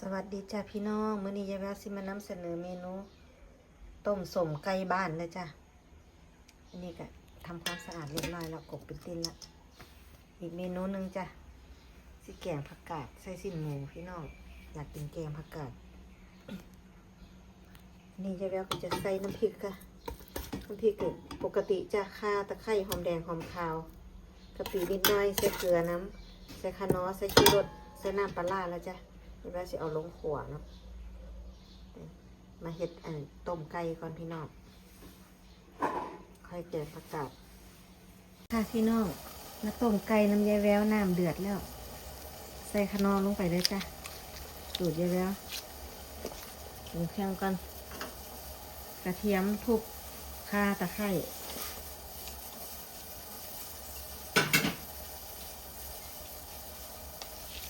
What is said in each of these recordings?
สวัสดีจ้าพี่น้องมื้อนี้ยายแววสิมานำเสนอเมนู ต้มสมไก่บ้านนะจ้ะอันนี้ก็ทำความสะอาดเรียบร้อยแล้วกบเป็นติ้นละอีกเมนูหนึงจ้ะสิแกงผักกาดใส่สิ้นหมูพี่น้องอยากกินแกงผักกาดนี่ยายแววก็จะใส่น้ำพริกค่ะน้ำพริกปกติจะข่าตะไคร้หอมแดงหอมขาวกะปินิดหน่อยใส่เกลือน้ำใส่คะน้อใส่ชีรสใส่น้ำปลาร้าแล้วจ้ะ นี่ว่าสิเอาลงขวเนาะมาเฮ็ดอันต้มไก่ก่อนพี่น้อง ค่อยเจอประกาศค่ะพี่น้องมาต้มไก่น้ำยายแววน้ำเดือดแล้ว ใส่ขนอลงไปเลยจ้ะสูตรยายแววปรุงเครื่องก่อน กระเทียมทุบข่าตะไคร้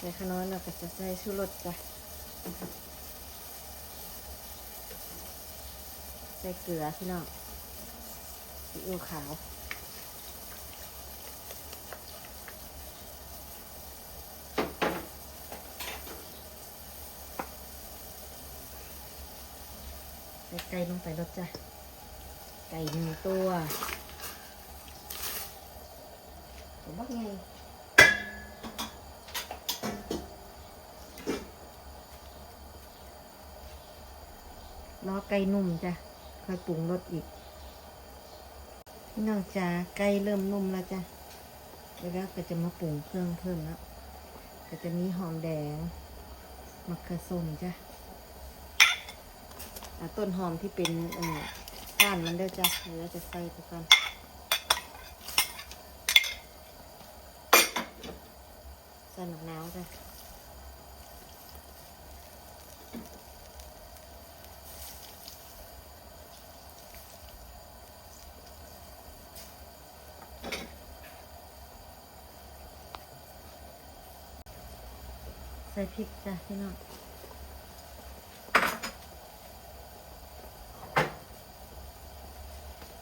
ใส่ขนอแล้วก็จะใส่ชูรสจ้ะใส่เกลือพี่น้องซีอิ๊วขาวใส่ไก่ลงไปรสจ้ะไก่หนึ่งตัวผมบอกไงรอไก่นุ่มจ้ะค่อยปรุงรสอีกพี่น้องจ้าไก่เริ่มนุ่มแล้วจ้ะแล้วก็จะมาปรุงเครื่องเพิ่มแล้วก็จะมีหอมแดงมะเขือส้มจ้ะต้นหอมที่เป็นก้านมันด้วยจ้ะเดี๋ยวจะใส่ไปก่อนใส่หมักน้าวจ้ะ ใส่พริกจ้ะพี่น้อง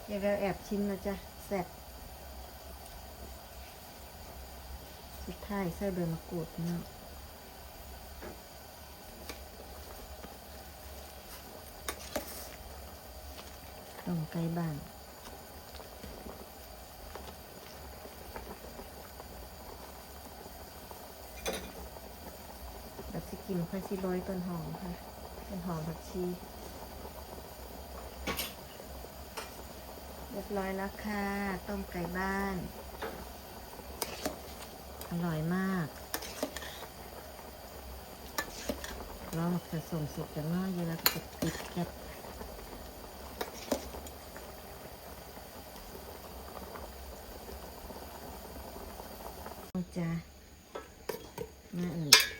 เดี๋ยวเราแอบชิมนะจ๊ะแซ่บสุดท้ายใส่ใบมะกรูดพี่น้องต้มไก่บ้าน แบบสิกินค่อยสิโรยต้นหอมค่ะ ต้นหอมผักชีเรียบร้อยแล้วค่ะ ต้มไก่บ้าน อร่อยมากลองผสมสุกจากน้อยเยอะแล้วก็จะปิดแก๊สจ้ามาอีก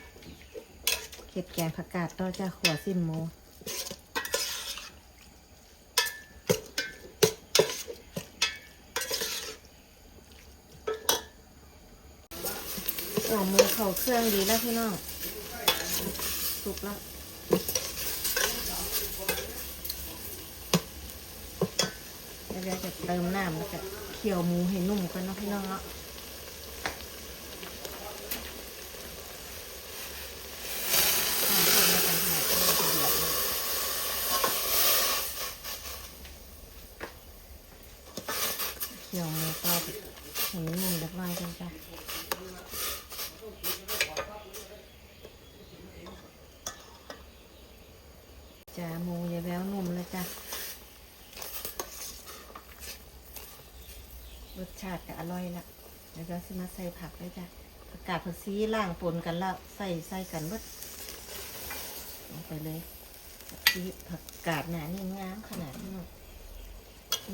เก็บแกงผักกาดต่อจากขัวสิ้นหมูหัวหมูเขาเครื่องดีแล้วพี่น้องสุกแล้วเดี๋ยวจะเติมน้ำแล้วก็เคี่ยวหมูให้นุ่มกันนะพี่น้องเนาะ อ่าเพิ่มแล้วกันค่ะเพิ่มจะเดือดเลยเคี่ยวหมูก็ให้มันนุ่มเล็กน้อยกันจ้ะ จ้าหมูอย่าแววนุ่มเลยจ้ะรสชาติก็อร่อยละแล้วก็สิมาใส่ผักด้วยจ้ะผักกาดผักซีล่างปนกันแล้วใส่ใส่กันเบิดลงไปเลยผักชีผักกาดหนานี่งามขนาดนี้เนาะ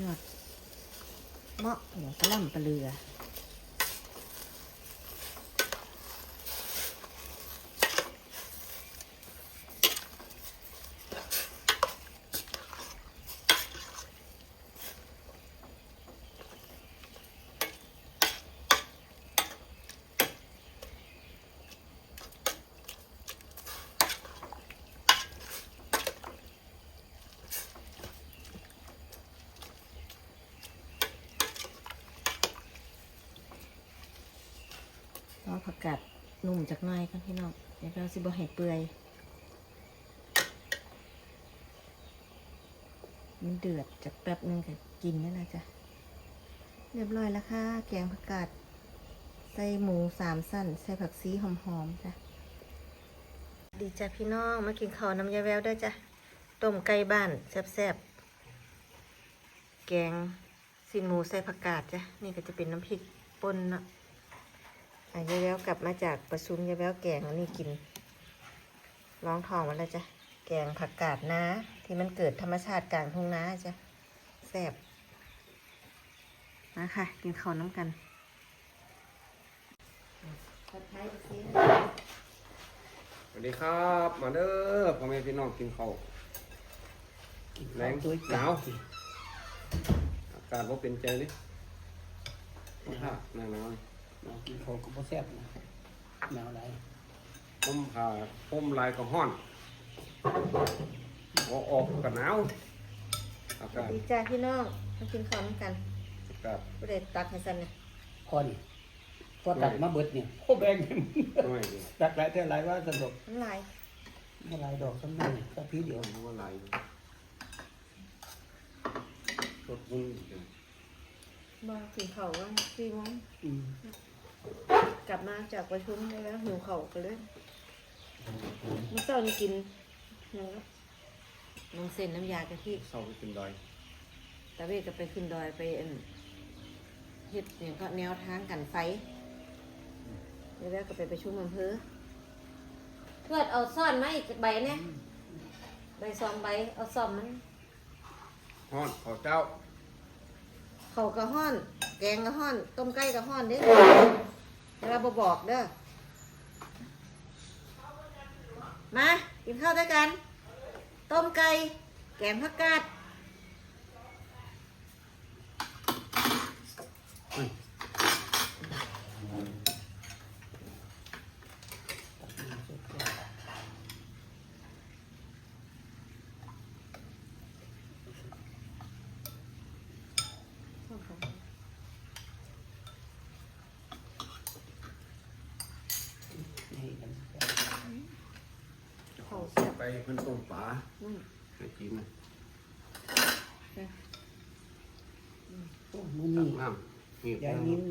ยอดเมาะหัวกระล่ำปลาเรือ กัดนุ่มจากหน่อยครับพี่น้องเดี๋ยวเราสิบอให้เปื่อยมันเดือดจากแป๊บนึงก็กินนั่นนะจ๊ะเรียบร้อยแล้วค่ะ แกงผักกาดใส่หมูสามสั้น ใส่ผักซีหอมๆจ้ะดีจ้ะพี่น้องมากินข้าวน้ำยาแววได้จ้ะต้มไก่บ้านแซ่บๆแกงสินหมูใส่ผักกาดจ้ะนี่ก็จะเป็นน้ำพริกป่นนะ อะยายแววกลับมาจากประชุมยายแววแกงอันนี้กิน ร้องทองมาแล้วจ้ะ แกงผักกาดนาที่มันเกิดธรรมชาติกลางทุ่งนาจ้ะแซ่บมาค่ะ กินข้าวน้ำกันผัดไทยสิสวัสดีครับ มาเด้อพ่อแม่พี่น้องกินข้าวแรงหนาวอากาศว่าเป็นใจเลยค่ะหนาวหนาวเรา กินข้าวก็บ่แซ่บนะหนาวหลายผมผ่าผมลายกับห้อนออกออกกับหนาวอากาศดีจ้าพี่น้องมากินข้าวน้ำกันอากาศไม่ได้ตักให้สันนะพอนี่พอตักมาเบิดเนี่ยโอ้แบ่งกันน้อยดีตักหลายแต่หลายว่าสนุกน้ำลายเมื่อหลายดอกสำนักสักพีเดียวเพราะว่าลายรถมุ่งมากินข้าวว่าสี่โมงอืม กลับมาจากประชุมแล้วหิวข้าวกันเลยเมื่อเช้านี่กินยังก็น้ำเส้นน้ำยากะทิเศร้าไปเป็นดอยตาเวกก็ไปขึ้นดอยไปเอ็นเฮ็ดเนี่ยก็แนวทางกันไฟแล้วก็ไปประชุมอำเภอเพื่อนเอาซ่อนมาอีกใบเนี่ยใบซองใบเอาซ่อมมันห้อนข้าวเจ้าเขาวกระห้อน แกงกระห้อน ต้มไก่กระห้อนเด้ เวลาบบอกเด้อ มา กินข้าวด้วยกัน ต้มไก่ แกงผักกาด นี่กัน เขาเสียบ ไปเพิ่นต้มปลาอืมให้กินนะโอ้มื้อตันี้กน้ำนี่ยายนิ้น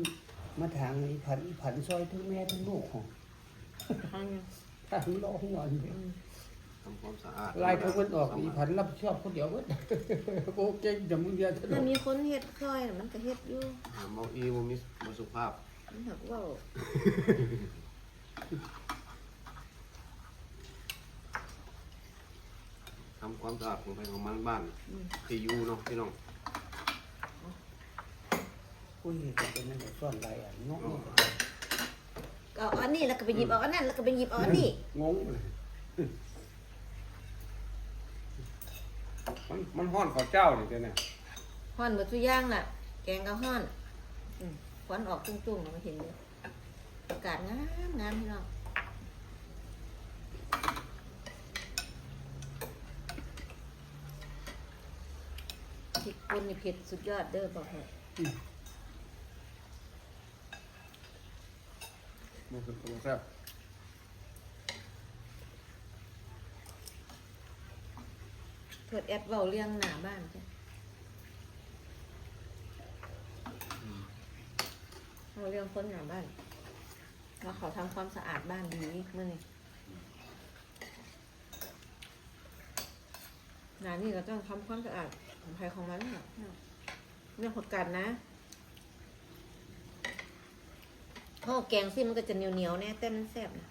มาทางอีผันอีผันซอยทั้งแม่ทั้งลูกของทางยังทางรอหน่อยอืมทำความสะอาดลายเขาคนออกอีผันรับผิดชอบคนเดียวเบิดโอ้เก่งแต่มึงเดียวถนมันนมีคนเฮ็ดคอยน่ะมันก็เฮ็ดอยู่หาเมาอีบ่มีบ่สุภาพมันหักเว่าำความสะอาดของไปของมันบ้านอืม ที่อยู่เนาะพี่น้องคุยกันเป็นนั่นแหละซ่อนหลายอันงงก็เอาอันนี้แล้วก็ไปหยิบเอาอันนั้นแล้วก็ไปหยิบเอาอันนี้ งงเลยมันมันห้อนข้าวเจ้านี่เจ้าเนี่ยห้อนหมดทุกอย่างน่ะ แกงก็ห้อนอืมควันออกจุ้งๆเราไม่เห็นเลยอากาศงามงามพี่น้อง ริกป่นนี่เผ็ดสุดยอดเด้อบอกให้มันคือตัวแซ่บเพิดแอดเว้าเรื่องหน้าบ้านจ้ะเอาเรื่องคนหน้าบ้านว่าเขาทำความสะอาดบ้านดีเมื่อนี้งานนี้เราต้องทำความสะอาด ของใครของมันค่ะเรื่องผักกาดนะข้าวแกงซิมันก็จะเหนียวเหนียวๆแน่แต่มันแซ่บนะ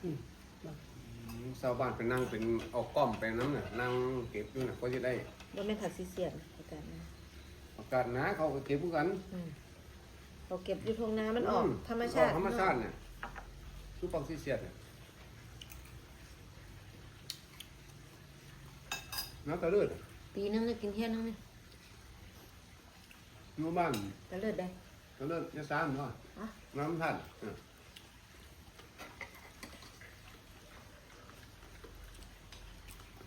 ชาวบ้านไปนั่งเป็นเอาก้อมไปน้ำน่ะนั่งเก็บอยู่น่ะก็จะได้ว่าแม่นผักซีเสียนผักกาดนะอากาศหนาเขาก็เก็บเหมือกันอืมเขาเก็บอยู่ทงนามันออก ธรรมชาติออกธรรมชาติเนี่ยซุปปังซีเสียดเนี่ยน้ำตะเลือดปีนึงเลยกินเที่ยนึงนี่ หมู่บ้านแต่เลิศได้ตะเลือดยะซามเนาะอะน้ำท่านเออ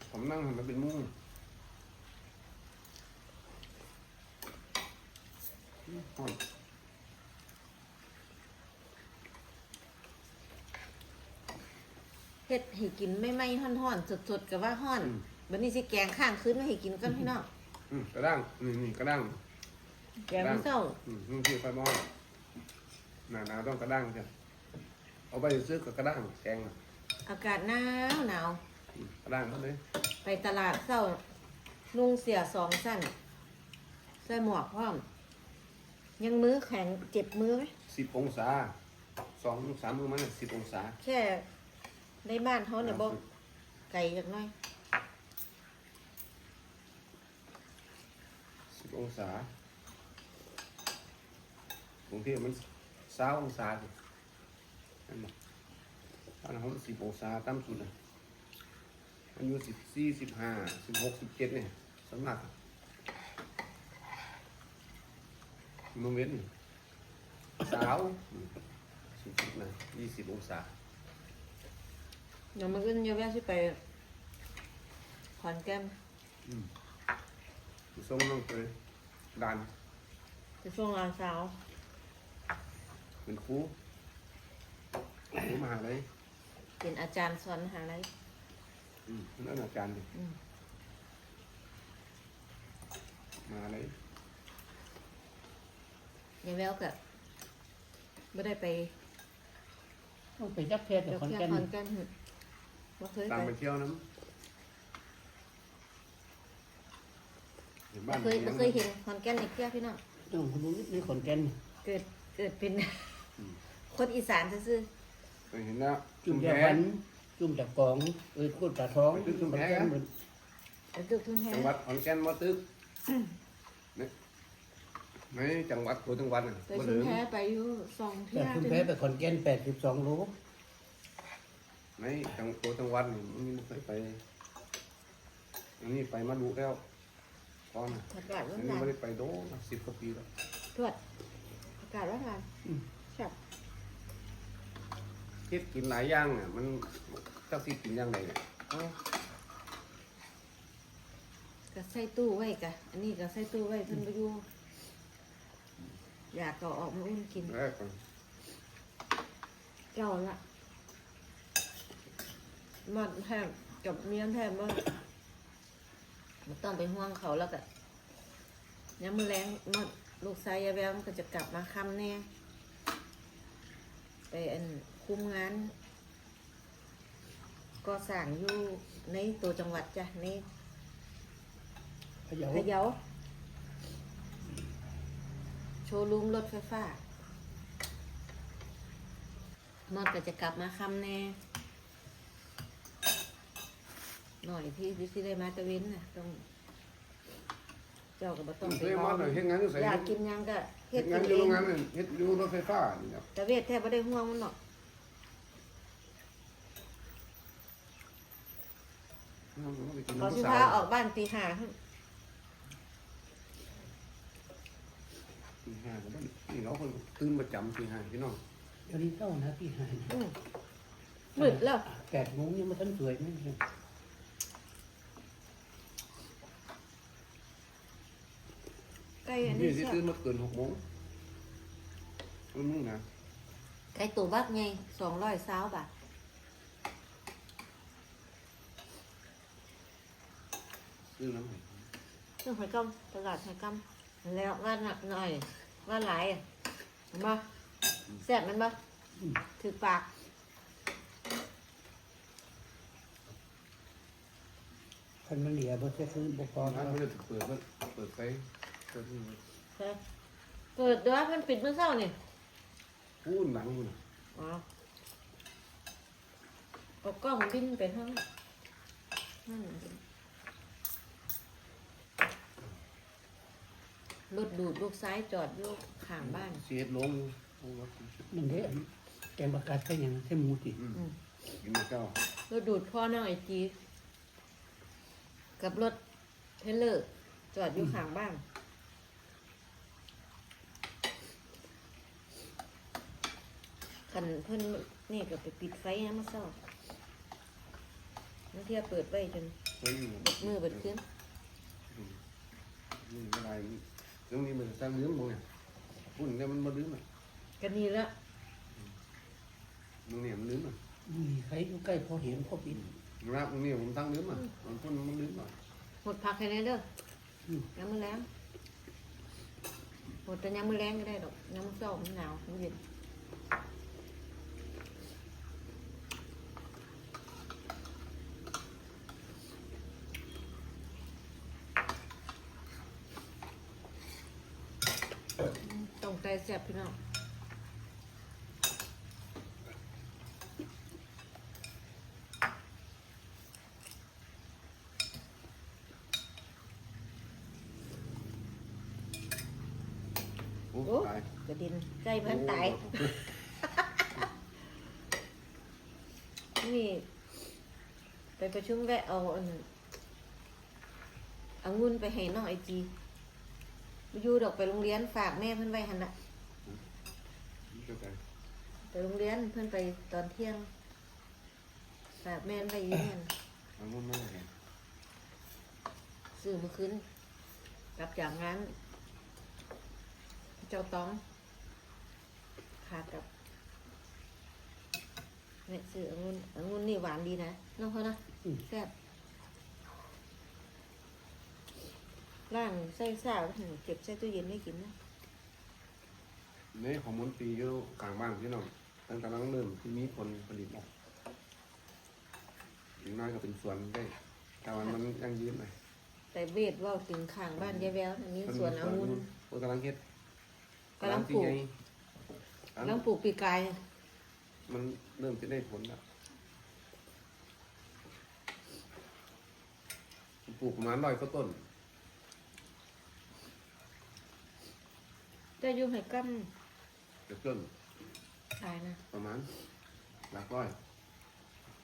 ผมนั่งให้มันเป็นมุ้งอืมฮ้อนเฮ็ดให้กินไม่ไหม้ห่อนๆสดๆกับว่าห่อนอืมบัดนี้สิแกงข้างคืนมาให้กินกันพี่น้องออืมกระด้างนี่นี่กระด้าง แกงไม่เศร้าอืมนี่ที่ไฟหม้อหนาหนาวต้องกระด้างจ้ะเอาไปซื้อกับกระด้างแกงน่ะอากาศหนาวหนาว อืมกระด้างเขาเลยไปตลาดเศร้านุ่งเสียสองสั้นใส่หมวกพร้อม ยังมือแข็งเจ็บมือไหมสิบองศาสองสามมือมันสิบองศาแค่ในบ้านเขาเนี่ยบอกไก่จักหน้อยสิบองศา กรุงเทพมันสาองศาสินั่นแหละบ้านเขาสิบองศาต่ำสุดนะอายุสิบสี่สิบห้าสิบหกสิบเจ็ดเนี่ยสำนักมือเว้นสาวสิบนะยี่สิบองศาเดี๋ยวมันก็เยอะแยะที่ไปขอนแก้มส่งน้องไปด่านจะช่วงรานเช้า เป็นครูครูมหาเลยเป็นอาจารย์สอนมหาลัยอืมนั่นอาจารย์ดิอืมมาเลยยังแววกับไม่ได้ไปต้องไปจักแพทย์เดี๋แต่ยวขอนแค่แก่นขอนแก้มหึบ่เคยตามไปไปเที่ยวน้ำเห็นบ้าบ่นเคยบ่เคยเห็นขอนแก้มในเที่ยวพี่น้องต้องคุณรู้ในขอนแก่นเกิดเกิดเป็น คนอีสานซื่อเคยเห็นแล้วจุ่มจากวันจุ่มจากกองเอ้ยพูดปลาท้องจุ่มขอนแก่นเหมือนๆแล้วตึกทุ่งแฮจังหวัดขอนแก่นมอตึกนี่ไม่จังหวัดตัวจังหวัดน่ะไปบ่ชุถึมงแพไปอยู่สองเที่แต่ยวชุมแพไปขอนแก่นแปดสิบสองโลไม่จังตัวจังหวัดนี่มันไม่เคยไปอันนี้ไปมาดูแล้วก่อนน่ะอากาศร้ออันนนี้ร้ไม่ได้ไปโดนสิบกว่าปีแล้วตรวจอากาศร้อนร้อน ครับคิดกินหลายอย่างอะมันจักสิกินอย่างไรเนี่ยเอาก็ใส่ตู้ไว้กะอันนี้ก็ใส่ตู้ไว้เพิ่นไปอยู่อยากก็ออกมาอุ่นกินแรกก่อนเจ้าละมันแทบกับเมียนแทบว่ามันต้องไปห่วงเขาแล้วก็ยามมือแรงมดลูกชายยายแววมันก็จะกลับมาค่ำแน่ ไปอันคุมงานก็สั่งอยู่ในตัวจังหวัดจ้ะในพะเยาพะเยาโชว์รูมรถไฟฟ้ามอดก็จะกลับมาค่ำแน่หน่อยที่ที่สิได้มาตะเวนน่ะต้อง เจ้าก็บ่ต้องไปเคยมาหน่อยเฮ็ดงานอยู่ไสอยากกินหยังก็เฮ็เฮ็ดดกิงานนอยู่เอโรงงงานนั่นเฮ็ดอยู่รถไฟฟ้านี่ครับแต่เวทแทบบ่ได้ห่วงมันหรอกเขาสิพาออกบ้านตีห้าตีห้าก็บ้านนี่เราคนตื่นประจำตีห้าพี่น้องเดี๋ยวนี้เท่านะพี่หายอืมมืดแล้วแปดโมงยังไม่ทันสวยไหมใกล้อันนี่นี้สิเชียวตื่นมาเกินหกโมงมันมึงนะไก่ตัวบักไงสองร้อยสาวบาทซื้อน้ำให้เรื่องหอยกำตลาดหอยกำแล้วว่าหนักหน่อย ว่าหลายอะเห็นปะแซ่บมันปะถือปาก คันมันเหลียบ่จะซื้อบ่พอร้านแล้วมันจะเปิดมันเปิดไฟ เปิดนี่ใช่เปิดด้วยมันปิดเมื่อเช้านี่พูดหนังคุณอ๋อเอากล้องบินไปทั้งนั่นน่ะรถดูดลูกซ้ายจอดอยู่ข้างบ้าน เสียดลงโอ้โหมันเด้แกงประกาศใช่ยังใช่หมูติอืมอืมกินมาเจ้ารถดูดพ่อน้องไอจีกับรถเทรลเลอร์จอดอยู่ข้างบ้าน คันเพิ่นนี่ก็ไปปิดไฟนะมาเศร้านักเที่ยวเปิดไว้จนเฮ้ยเบิดมือเบิดขึ้นนี่อะไรเรื่องนี้มันจะสร้างเรื่องบ่เนี่ยพูดแล้วมันมาลืมอะกันนี่ละมึงเนี่ยมันลืมอะมีใครอยู่ใกล้พอเห็นพอปิดรับมึงเนี่ยผมตั้งลืมอะมันพูดมันลืมอะหมดพักแค่นี้เด้อมน้ำมือแรงหมดแต่น้ำมือแรงก็ได้ดอกน้ำมือเศร้ามันหนาวมันเย็นต้องใจแซ่บ พี่น้องโอ้โอ้ตายกระดินใจพันตาย นี่ ไปประชุมแวะเอาอันเอางุนไปให้น้องไอจีไปอยู่ดอกไปโรงเรียนฝากแม่เพิ่นไว้หันละ เข้าใจไปโรงเรียนเพิ่นไปตอนเที่ยงฝากแม่ไว้อยืนนเอามันมาเห็นซื้อเมื่อคืนกลับจากงานเจ้าต้องขาดกับเนี่ยซื้อองุ่นองุ่นนี่หวานดีนะน้องเขานะแซ่บล่างใส่ซาวเก็บใส่ตู้เย็นไม่กินนะ นี่ของมนตรีอยู่กลางบ้านพี่น้องตั้งกำลังเริ่มที่มีคนผลิตออกอีกน้อยก็เป็นสวนได้แต่วันมันยังยืนเลยแต่เวทว่าถึงข้างบ้านยายแววอันนี้สวนองุ่นโอ้กำลังเฮ็ดกำลังปลูกที่ไงกำลังปลูกปีกาย มันเริ่มจะได้ผลแล้วปลูกประมาณร้อยก็ต้นจะอยู่ให้กั้ม เกือบต้นตายนะประมาณหลักร้อย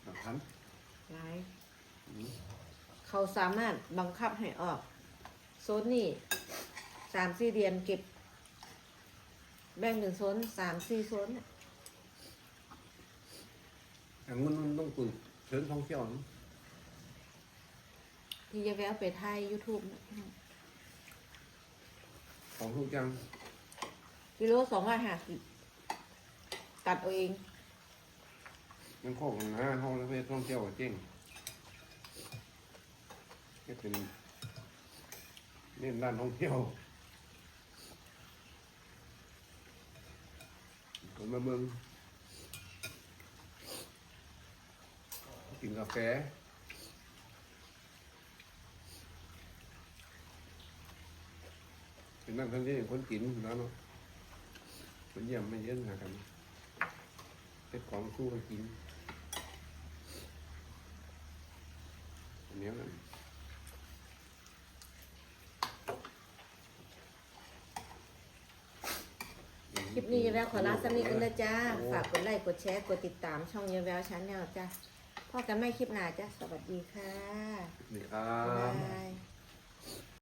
หลักพันหลาย อืมเขาสามารถบังคับให้ออก โซนนี่สามสี่เดือนเก็บ แบ่งเป็นโซนสามสี่โซนน่ะแต่งุ่นมันต้องปลูกเชิงท่องเที่ยวนะที่ยายแววไปไทยยูทูบของทุกอย่าง กิโลสองร้อยห้าสิบตัดเอาเอง มันโคกนะห้องแล้วไปท่องเที่ยวก็เจ๊งก็เป็นเน้นด้านท่องเที่ยวคนมาเมืองกินกาแฟเป็นนั่นทั้งที่คนกินแล้วเนาะ คนเยี่ยมไม่เยอะหากันเป็นของสู้กันกินอันนี้นั่นคลิปนี้ยายแววขอลาสำนีกันเลยจ้า ฝากกดไลค์ กดแชร์ กดติดตามช่องยายแววชาแนลจ้าพ่อกันไม่คลิปหน้าจ้า สวัสดีค่ะนี่ครับ๊ายบบาย